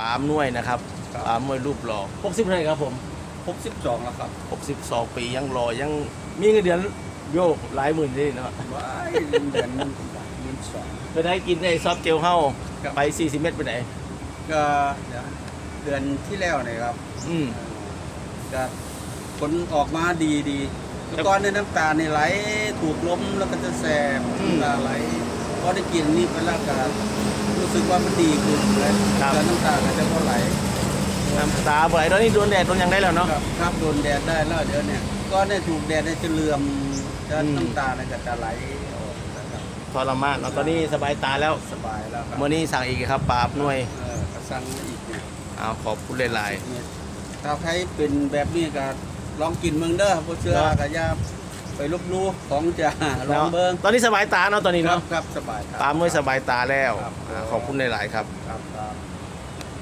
ป๋ามน่วยนะครับครับ ป๋ามน่วยรูปหล่อ60เท่าไหร่ครับผมครบสิบสองแล้วครับ62 ปียังรอยังมีเงินเดือนโยกหลายหมื่นเลยเนาะว้ายเดือนหนึงเงินสอง ไปได้กินไอ้ซอฟต์เจลเฮาครับ ไป 40 เมตรไปไหน ก็เดี๋ยวเดือนที่แล้วเนี่ยครับอืมก็ผลออกมาดีดีครับแล้วก่อนในยน้ำตาในไหลถูกล้มแล้วก็จะแสบอืม น้ำตาไหลพอได้กินนี่ไปแล้วก็ รู้สึกว่ามันดีขึ้นเลยครับ แล้วน้ำตาก็จะก็ไหลน้ำตาไหลตอนนี้โดนแดดโดนหยังได้แล้วเนาะ ครับครับโดนแดดได้แล้วเดี๋ยวเนี่ยก็ได้ถูกแดดเนี่ยจะเหลื่อมจะอืม น้ำตาเนี่ยก็จะไหลออกนะครับทรมานเนาะตอนนี้สบายตาแล้วสบายแล้วครับเมื่อนี้สั่งอีกครับปราบหน่วยเออกระสังมาอีกเนี่ยเอาขอบคุณหลาย เนี่ยถ้าใครเป็นแบบนี้ก็ลองกินเมืองเด้อบ่เชื่อเนาะก็อย่า ไปลบหลู่ของจะๆลองเบิ่งตอนนี้สบายตาเนาะตอนนี้ครับเนาะครับสบายครับปราบหน่วยสบายตาแล้วครับ อ่าขอบคุณหลาย ๆ ครับ ครับ